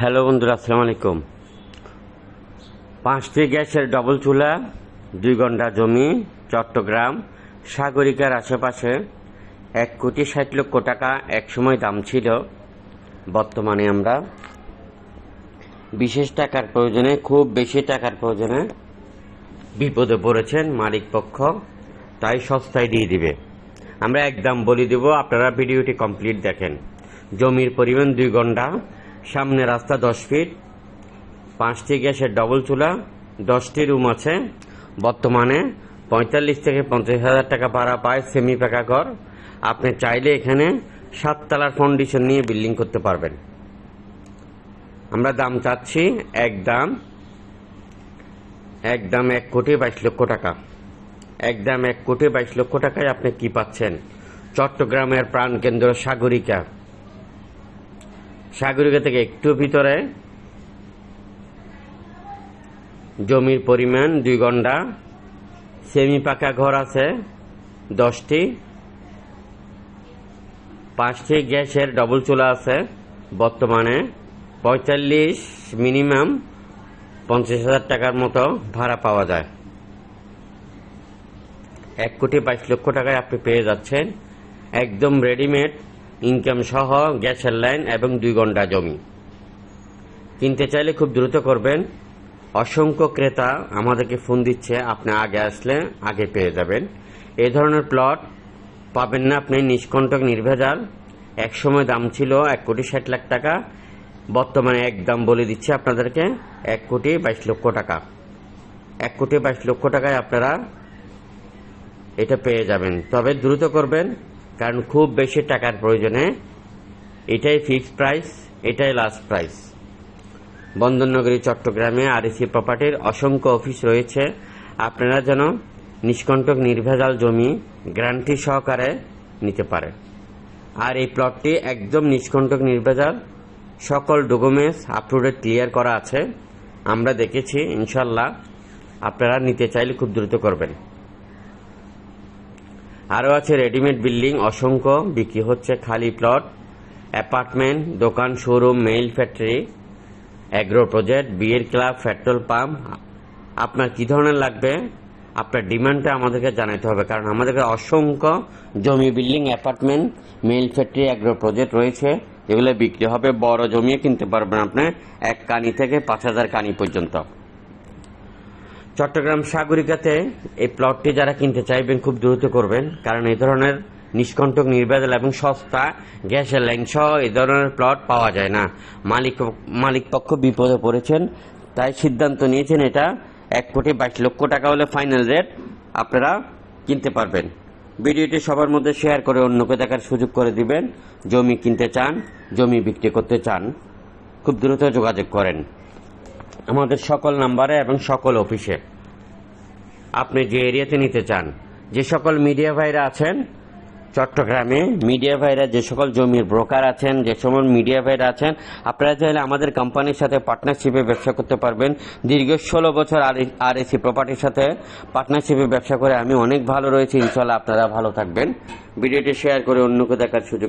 Hello বন্ধুরা, আসসালামু আলাইকুম। পাঁচটি গ্যাসের ডবল চুলা, দুই ঘণ্টা জমি, চট্টগ্রাম, সাগরিকার আশেপাশে এক কোটি ষাট লক্ষ টাকা এক সময় দাম ছিল বর্তমানে আমরা। বিশেষ টাকার প্রয়োজনে, খুব বেশি টাকার প্রয়োজনে বিপদে পড়েছেন মালিক পক্ষ, তাই সস্তায় দিয়ে দিবে। আমরা একদম বলে দেব, আপনারা ভিডিওটি কমপ্লিট দেখেন। জমির পরিমাণ দুই ঘণ্টা সামনে রাস্তা দশ ফিট, পাঁচটি গ্যাসের ডবল চুলা, দশটি রুম আছে। বর্তমানে পঁয়তাল্লিশ থেকে পঞ্চাশ হাজার টাকা ভাড়া পায় সেমি পাকা ঘর। আপনি চাইলে এখানে সাততলার ফাউন্ডেশন নিয়ে বিল্ডিং করতে পারবেন। আমরা দাম চাচ্ছি এক দাম এক দাম এক কোটি বাইশ লক্ষ টাকা। এক দাম এক কোটি বাইশ লক্ষ টাকায় আপনি কি পাচ্ছেন? চট্টগ্রামের প্রাণকেন্দ্র সাগরিকা। সাগরিকা থেকে একটু ভিতরে। জমির পরিমাণ দুই ঘণ্টা। সেমি পাকা ঘর আছে, দশটি। পাঁচটি গ্যাসের ডবল চুলা আছে, বর্তমানে পঁয়তাল্লিশ মিনিমাম পঞ্চাশ হাজার টাকার মতো ভাড়া পাওয়া যায়। এক কোটি বাইশ লক্ষ টাকায় আপনি পেয়ে যাচ্ছেন। একদম রেডিমেড ইনকাম সহ গ্যাসের লাইন এবং দুই ঘণ্টা জমি। কিনতে চাইলে খুব দ্রুত করবেন। অসংখ্য ক্রেতা আমাদেরকে ফোন দিচ্ছে, আপনি আগে আসলে আগে পেয়ে যাবেন। এ ধরনের প্লট পাবেন না, আপনি নিষ্কণ্টক, নির্ভেজাল। এক সময় দাম ছিল এক কোটি ষাট লাখ টাকা, বর্তমানে এক দাম বলে দিচ্ছে আপনাদেরকে এক কোটি বাইশ লক্ষ টাকা। এক কোটি বাইশ লক্ষ টাকায় আপনারা এটা পেয়ে যাবেন। তবে দ্রুত করবেন কারণ খুব বেশি টাকার প্রয়োজনে এটাই ফিক্সড প্রাইস এটাই লাস্ট প্রাইস বন্দরনগরী, চট্টগ্রামে আরএসি প্রপার্টির অসংখ্য অফিস রয়েছে। আপনারা যেন নিষ্কণ্টক, নির্ভেজাল জমি গ্যারান্টি সহকারে নিতে পারে। আর এই প্লটটি একদম নিষ্কণ্টক, নির্ভেজাল, সকল documents up to date clear করা আছে। আমরা দেখেছি ইনশাল্লাহ আপনারা নিতে চাইলে খুব দ্রুত করবেন। আরও আছে রেডিমেড বিল্ডিং, অসংখ্য, বিক্রি হচ্ছে খালি প্লট, অ্যাপার্টমেন্ট, দোকান, showroom, mill factory, agro project, বিয়ের ক্লাব, পেট্রোল পাম্প। আপনার কি ধরনের লাগবে? আপনার ডিমান্ডটা আমাদেরকে জানাতে হবে, কারণ আমাদের অসংখ্য জমি building, apartment, mill factory, agro project রয়েছে। এগুলো বিক্রি হবে, বড় জমিও কিনতে পারবেন আপনি, এক কানি থেকে পাঁচ হাজার কানি পর্যন্ত। চট্টগ্রাম সাগরিকাতে এই প্লটটি যারা কিনতে চাইবেন খুব দ্রুত করবেন, কারণ এই ধরনের নিষ্কণ্টক নির্ভেজাল এবং সস্তা গ্যাসের লাইন সহ এই ধরনের প্লট পাওয়া যায় না। মালিক মালিক পক্ষ বিপদে পড়েছেন, তাই সিদ্ধান্ত নিয়েছেন এটা এক কোটি বাইশ লক্ষ টাকা হলে ফাইনাল রেট আপনারা কিনতে পারবেন। ভিডিওটি সবার মধ্যে শেয়ার করে অন্যকে দেখার সুযোগ করে দিবেন। জমি কিনতে চান, জমি বিক্রি করতে চান, খুব দ্রুত যোগাযোগ করেন। আমাদের সকল নাম্বারে এবং সকল অফিসে। আপনি যে এরিয়াতে নিতে চান, যে সকল মিডিয়া ভাইরা আছেন, চট্টগ্রামে মিডিয়া ভাইরা, যে সকল জমির ব্রোকার আছেন, যে সকল মিডিয়া ভাইরা আছেন, আপনারা চাইলে আমাদের কোম্পানির সাথে পার্টনারশিপে ব্যবসা করতে পারবেন। দীর্ঘ ষোলো বছর আর এসি প্রপার্টির সাথে পার্টনারশিপে ব্যবসা করে আমি অনেক ভালো রয়েছি। ইনশাল্লাহ আপনারা ভালো থাকবেন। ভিডিওটি শেয়ার করে অন্যকে দেখার সুযোগ